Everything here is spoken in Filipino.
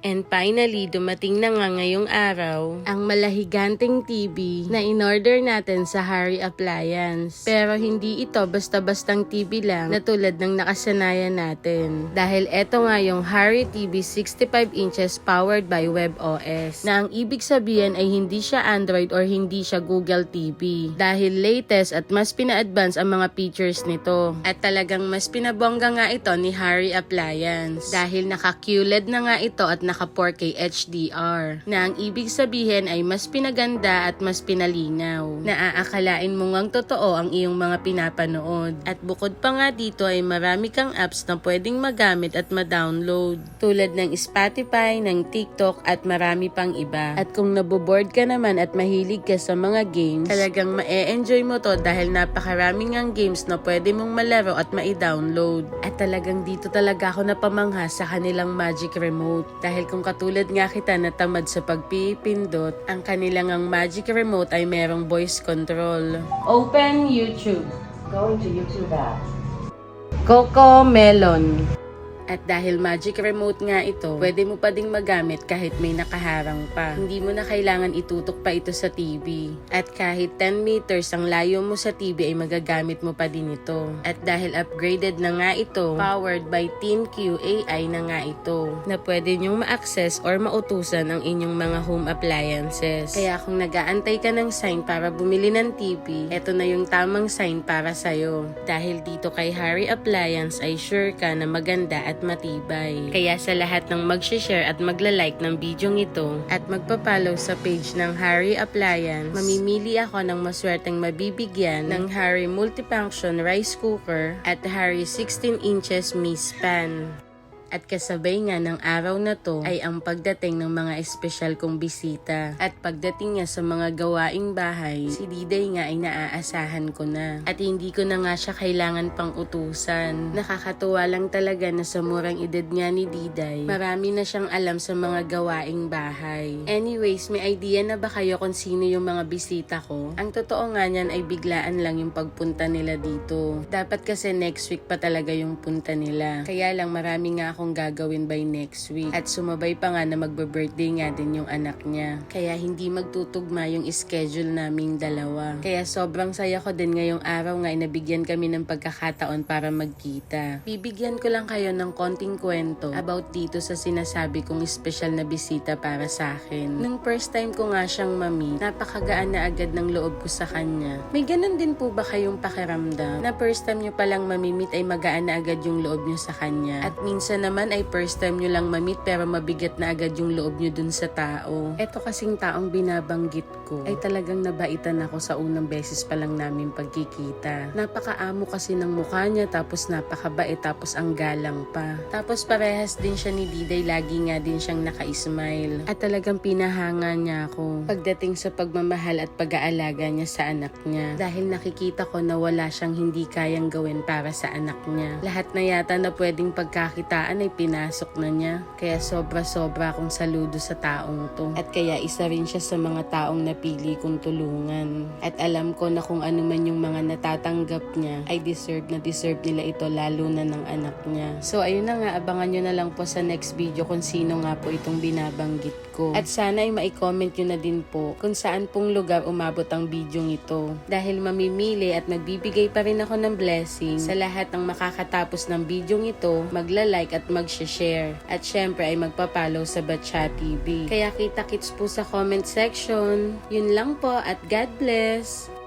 And finally, dumating na nga ngayong araw ang malahiganting TV na in-order natin sa Harry Appliance. Pero hindi ito basta-bastang TV lang na tulad ng nakasanayan natin. Dahil eto nga yung Harry TV 65 inches powered by WebOS. Na ang ibig sabihin ay hindi siya Android or hindi siya Google TV. Dahil latest at mas pina-advance ang mga features nito. At talagang mas pinabongga nga ito ni Harry Appliance. Dahil naka-QLED na nga ito at naka 4K HDR. Na ang ibig sabihin ay mas pinaganda at mas pinalinaw. Naaakalain mo ngang totoo ang iyong mga pinapanood. At bukod pa nga dito ay marami kang apps na pwedeng magamit at ma-download. Tulad ng Spotify, ng TikTok at marami pang iba. At kung naboboard ka naman at mahilig ka sa mga games, talagang ma-enjoy mo to dahil napakaraming ang games na pwede mong malaro at ma-download. At talagang dito talaga ako napamangha sa kanilang Magic Remote. Dahil kung katulad nga kita na tamad sa pagpipindot, ang kanilang ang Magic Remote ay merong voice control. Open YouTube. Going to YouTube app. Coco Melon. At dahil magic remote nga ito, pwede mo pa ding magamit kahit may nakaharang pa. Hindi mo na kailangan itutok pa ito sa TV. At kahit 10 meters ang layo mo sa TV ay magagamit mo pa din ito. At dahil upgraded na nga ito, powered by TeamQ AI na nga ito, na pwede nyong ma-access or mautusan ang inyong mga home appliances. Kaya kung nagaantay ka ng sign para bumili ng TV, eto na yung tamang sign para sa'yo. Dahil dito kay Harry Appliance ay sure ka na maganda at matibay. Kaya sa lahat ng mag-share at magla-like ng video ito at magpa-follow sa page ng Harry Appliance, mamimili ako ng maswerteng mabibigyan ng Harry Multifunction Rice Cooker at Harry 16 inches Miss Pan. At kasabay nga ng araw na to ay ang pagdating ng mga espesyal kong bisita. At pagdating niya sa mga gawaing bahay, si Diday nga ay naaasahan ko na. At hindi ko na nga siya kailangan pang utusan. Nakakatuwa lang talaga na sa murang edad niya ni Diday, marami na siyang alam sa mga gawaing bahay. Anyways, may idea na ba kayo kung sino yung mga bisita ko? Ang totoo nga niyan ay biglaan lang yung pagpunta nila dito. Dapat kasi next week pa talaga yung punta nila. Kaya lang marami nga akong gagawin by next week. At sumabay pa nga na magbe-birthday nga din yung anak niya. Kaya hindi magtutugma yung schedule naming dalawa. Kaya sobrang saya ko din ngayong araw nga ay nabigyan kami ng pagkakataon para magkita. Bibigyan ko lang kayo ng konting kwento about dito sa sinasabi kong special na bisita para sa akin. Nung first time ko nga siyang mami, napakagaan na agad ng loob ko sa kanya. May ganun din po ba kayong pakiramdam na first time nyo palang mamimit ay magaan na agad yung loob nyo sa kanya? At minsan naman ay first time nyo lang mamit pero mabigat na agad yung loob nyo dun sa tao. Eto kasing taong binabanggit ko ay talagang nabaitan ako sa unang beses pa lang namin pagkikita. Napakaamo kasi ng mukha niya tapos napakabait tapos ang galang pa. Tapos parehas din siya ni Diday, lagi nga din siyang naka-smile. At talagang pinahanga niya ako pagdating sa pagmamahal at pag-aalaga niya sa anak niya. Dahil nakikita ko na wala siyang hindi kayang gawin para sa anak niya. Lahat na yata na pwedeng pagkakitaan ay pinasok na niya. Kaya sobra-sobra akong saludo sa taong to. At kaya isa rin siya sa mga taong napili kong tulungan. At alam ko na kung ano man yung mga natatanggap niya, ay deserve na deserve nila ito lalo na ng anak niya. So ayun na nga, abangan nyo na lang po sa next video kung sino nga po itong binabanggit ko. At sana ay mai-comment nyo na din po kung saan pong lugar umabot ang video ito. Dahil mamimili at magbibigay pa rin ako ng blessing sa lahat ng makakatapos ng video ito, magla-like at mag-share. At syempre ay magpa-follow sa Batcha TV. Kaya kita-kits po sa comment section. Yun lang po at God bless!